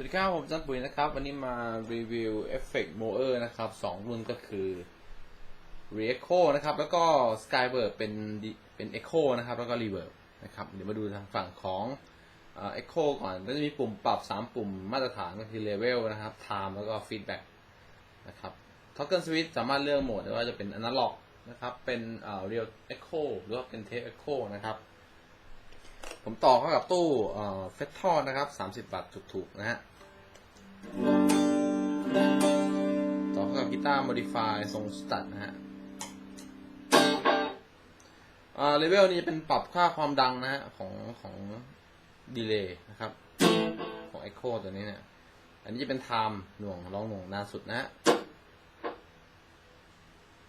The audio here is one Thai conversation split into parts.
วัสดีครับผมจันปุ๋ยนะครับ วันนี้มารีวิวเอฟเฟกต์โมเออร์นะครับสองรุ่นก็คือ r e Echo นะครับ แล้วก็ Skybird เป็นเป็น Echo นะครับ แล้วก็ Reverb นะครับ เดี๋ยวมาดูทางฝั่งของเอ่อ Echo ก่อนก็จะมีปุ่มปรับ 3 ปุ่มมาตรฐานก็คือ Level นะครับ Time แล้วก็ Feedback นะครับ Toggle Switch สามารถเลือกโหมดได้ว่าจะเป็น Analog นะครับ เป็นเอ่อ Real Echo หรือว่าเป็น Tape Echo นะครับ ผมต่อเข้ากับตู้เฟสทอนะครับ 30 วัตต์ถูกๆนะฮะ ต่อเข้ากับกีตาร์ modify ทรงสตัดนะฮะเลเวลนี้เป็นปรับค่าความดังนะฮะ ของของดีเลย์นะครับ ของ Echo ตัวนี้เนี่ย อันนี้จะเป็น time หน่วงร้องหน่วงนานสุดนะฮะ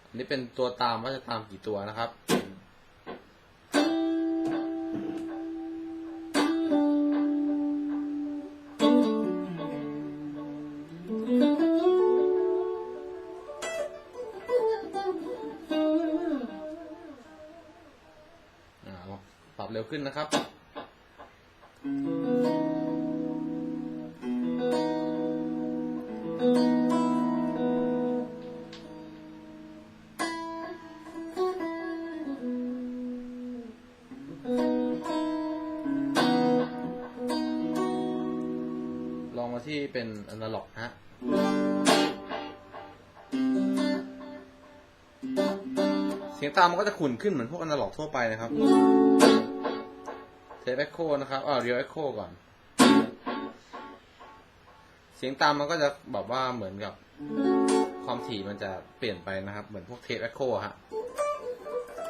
อันนี้เป็นตัวตามว่าจะตามกี่ตัวนะครับ เร็วขึ้นนะครับ ลองมาที่เป็นอนาล็อกฮะเสียงตามมันก็จะขุ่นขึ้นเหมือนพวกอนาล็อกทั่วไปนะครับ เทปเอ็กโคนะครับอ่าเรียลเอ็กโคก่อน เสียงตามมันก็จะแบบว่าเหมือนกับความถี่มันจะเปลี่ยนไปนะครับ เหมือนพวกเทปเอ็กโคฮะ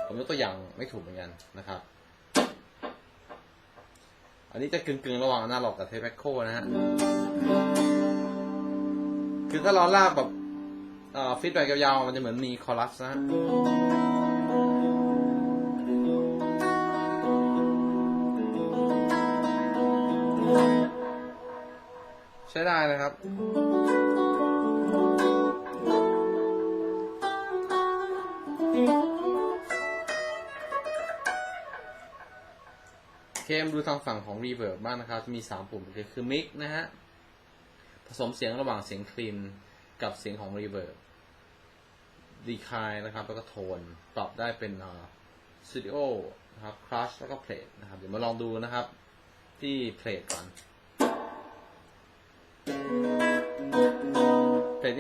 ผมยกตัวอย่างไม่ถูกเหมือนกันนะครับ อันนี้จะกึ่งๆระหว่างอนาล็อกกับเทปเอ็กโคนะฮะ คือถ้าเราลากแบบฟีดแบ็กยาวๆ มันจะเหมือนมีคอรัสนะฮะ ได้นะครับ เคมดูทางฝั่งของ Reverb บ้างนะครับจะมี 3 ปุ่มคือคือ Mix นะฮะ ผสมเสียงระหว่างเสียงคลีนกับเสียงของ Reverb ดีคายนะครับ แล้วก็โทนปรับได้เป็นสตูดิโอนะครับ Crush แล้วก็ Plate นะครับ เดี๋ยวมาลองดูนะครับ ที่ Plate ก่อน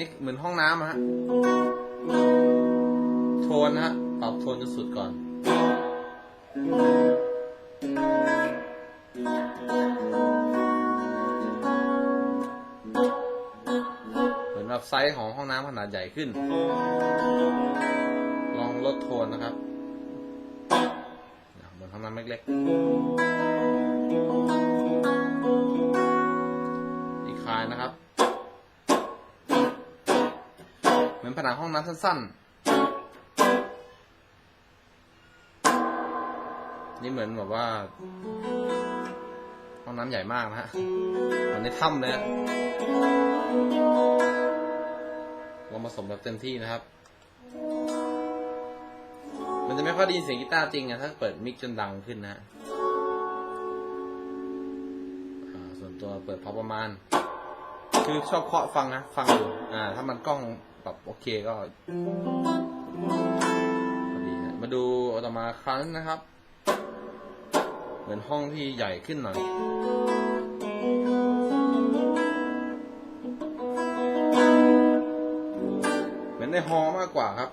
นี่เหมือนห้องน้ำอะฮะ โทนนะฮะปรับโทนจนสุดก่อน เหมือนแบบไซส์ของห้องน้ำขนาดใหญ่ขึ้น ลองลดโทนนะครับเหมือนห้องน้ำเล็กๆ ห้องน้ำสั้นๆ นี่เหมือนแบบว่า ห้องน้ำใหญ่มากนะฮะเหมือนในถ้ำเลยอะลองผสมแบบเต็มที่นะครับ มันจะไม่ค่อยได้ยินเสียงกีตาร์จริงอะถ้าเปิดมิกจนดังขึ้นนะฮะส่วนตัวเปิดพอประมาณ คือชอบเคาะฟังนะ ฟังดูอ่า ถ้ามันกล้อง ปรับโอเคก็พอดีนะมาดูต่อมาครั้งนะครับ เหมือนห้องที่ใหญ่ขึ้นหน่อยเหมือนในฮอมากกว่าครับ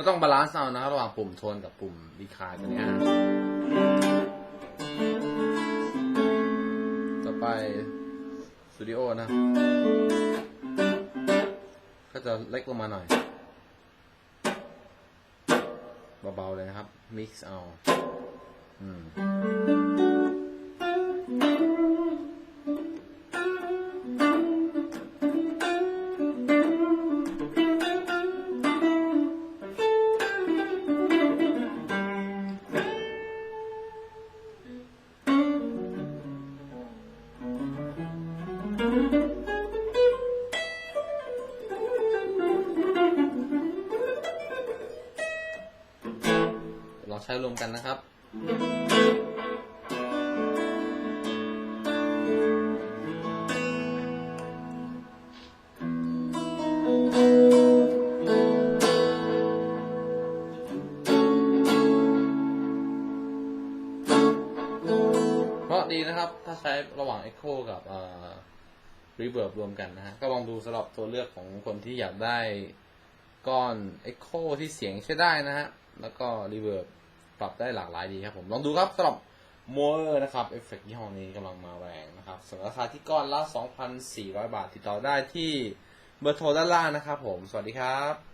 ก็ต้องบาลานซ์เอานะครับระหว่างปุ่มโทนกับปุ่มดีคายตัวนี้ฮะต่อไปสตูดิโอนะ ก็จะเล็กลงมาหน่อย เบาๆเลยนะครับ มิกซ์เอา อืม ลองใช้รวมกันนะครับเพราะดีนะครับ ถ้าใช้ระหว่าง Echo กับ รีเวิร์บรวมกันนะฮะ ก็ลองดูสำหรับตัวเลือกของคนที่อยากได้ก้อนเอ็กโคที่เสียงใช้ได้นะฮะ แล้วก็รีเวิร์บปรับได้หลากหลายดีครับผม ลองดูครับสำหรับ m o r นะครับเอฟเฟกต์ยี่ห้อนี้กำลังมาแรงนะครับส่วนราคาที่ก้อนละ 2,400 บาทติดต่อได้ที่เบอร์โทรด้านล่างนะครับผม สวัสดีครับ